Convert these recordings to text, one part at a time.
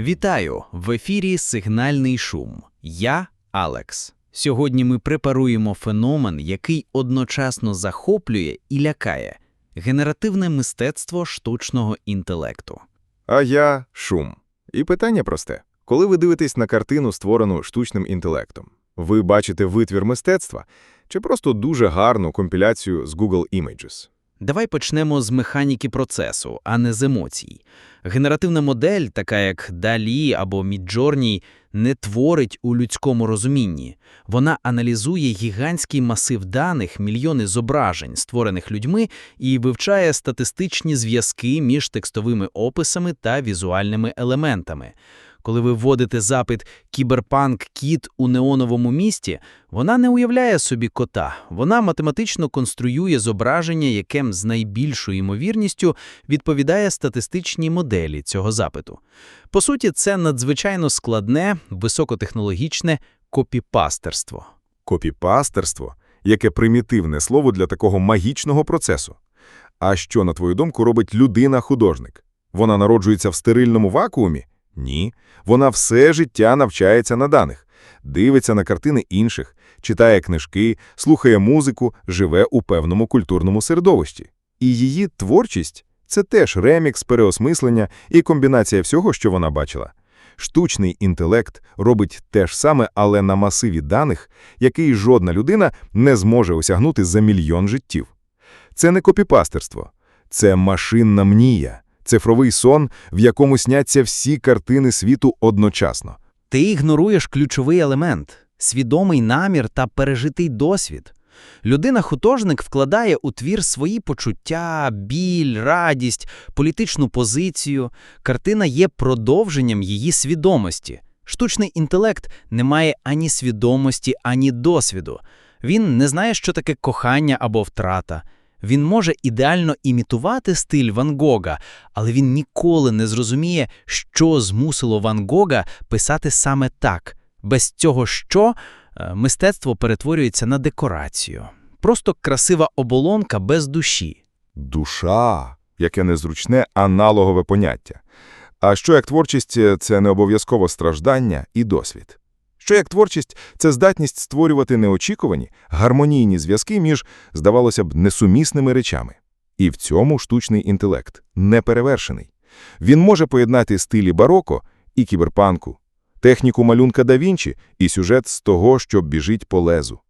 Вітаю! В ефірі Сигнальний шум. Я Алекс. Сьогодні ми препаруємо феномен, який одночасно захоплює і лякає генеративне мистецтво штучного інтелекту. А я шум. І питання просте: коли ви дивитесь на картину, створену штучним інтелектом, ви бачите витвір мистецтва чи просто дуже гарну компіляцію з Google Images? Давай почнемо з механіки процесу, а не з емоцій. Генеративна модель, така як Далі або Midjourney, не творить у людському розумінні. Вона аналізує гігантський масив даних, мільйони зображень, створених людьми, і вивчає статистичні зв'язки між текстовими описами та візуальними елементами. Коли ви вводите запит «Кіберпанк кіт у неоновому місті», вона не уявляє собі кота. Вона математично конструює зображення, яке з найбільшою ймовірністю відповідає статистичній моделі цього запиту. По суті, це надзвичайно складне, високотехнологічне копіпастерство. Копіпастерство яке примітивне слово для такого магічного процесу. А що, на твою думку, робить людина-художник? Вона народжується в стерильному вакуумі? Ні. Вона все життя навчається на даних, дивиться на картини інших, читає книжки, слухає музику, живе у певному культурному середовищі. І її творчість це теж ремікс, переосмислення і комбінація всього, що вона бачила. Штучний інтелект робить те ж саме, але на масиві даних, який жодна людина не зможе осягнути за мільйон життів. Це не копіпастерство, це машинна мнія, цифровий сон, в якому сняться всі картини світу одночасно. Ти ігноруєш ключовий елемент – свідомий намір та пережитий досвід. Людина-художник вкладає у твір свої почуття, біль, радість, політичну позицію. Картина є продовженням її свідомості. Штучний інтелект не має ані свідомості, ані досвіду. Він не знає, що таке кохання або втрата. Він може ідеально імітувати стиль Ван Гога, але він ніколи не зрозуміє, що змусило Ван Гога писати саме так. Без цього що е, мистецтво перетворюється на декорацію. Просто красива оболонка без душі. Душа, яке незручне аналогове поняття. А що як творчість – це не обов'язково страждання і досвід? Що як творчість це здатність створювати неочікувані, гармонійні зв'язки між, здавалося б, несумісними речами. І в цьому штучний інтелект неперевершений. Він може поєднати стилі бароко і кіберпанку, техніку малюнка да Вінчі і сюжет з того, що біжить по лезу.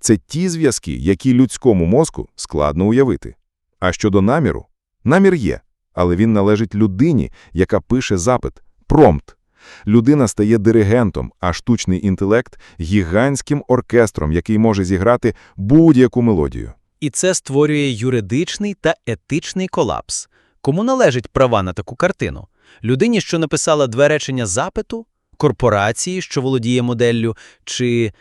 Це ті зв'язки, які людському мозку складно уявити. А щодо наміру, намір є, але він належить людині, яка пише запит, промпт. Людина стає диригентом, а штучний інтелект гігантським оркестром, який може зіграти будь-яку мелодію. І це створює юридичний та етичний колапс. Кому належать права на таку картину? Людині, що написала дві речення запиту, корпорації, що володіє моделлю, чи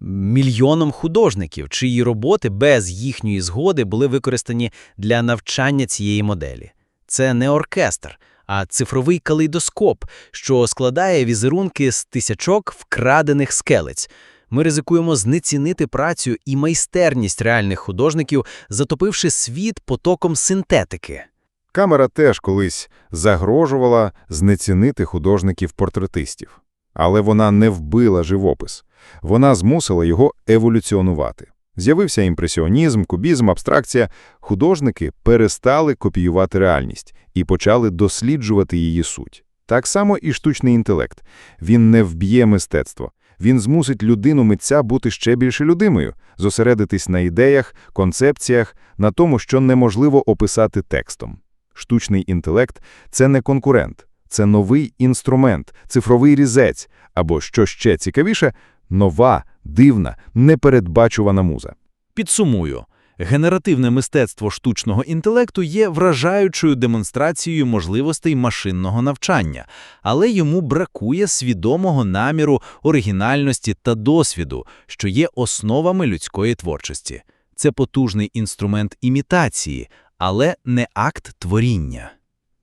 мільйоном художників, чиї роботи без їхньої згоди були використані для навчання цієї моделі. Це не оркестр, а цифровий калейдоскоп, що складає візерунки з тисячок вкрадених скелець. Ми ризикуємо знецінити працю і майстерність реальних художників, затопивши світ потоком синтетики. Камера теж колись загрожувала знецінити художників-портретистів. Але вона не вбила живопис. Вона змусила його еволюціонувати. З'явився імпресіонізм, кубізм, абстракція. Художники перестали копіювати реальність і почали досліджувати її суть. Так само і штучний інтелект. Він не вб'є мистецтво. Він змусить людину митця бути ще більше людиною, зосередитись на ідеях, концепціях, на тому, що неможливо описати текстом. Штучний інтелект це не конкурент, це новий інструмент, цифровий різець, або, що ще цікавіше, нова, дивна, непередбачувана муза. Підсумую. Генеративне мистецтво штучного інтелекту є вражаючою демонстрацією можливостей машинного навчання, але йому бракує свідомого наміру, оригінальності та досвіду, що є основами людської творчості. Це потужний інструмент імітації, але не акт творіння.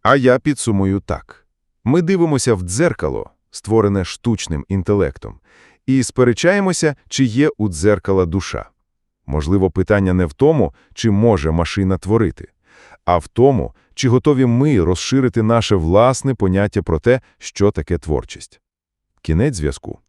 А я підсумую так. Ми дивимося в дзеркало, створене штучним інтелектом, і сперечаємося, чи є у дзеркала душа. Можливо, питання не в тому, чи може машина творити, а в тому, чи готові ми розширити наше власне поняття про те, що таке творчість. Кінець зв'язку.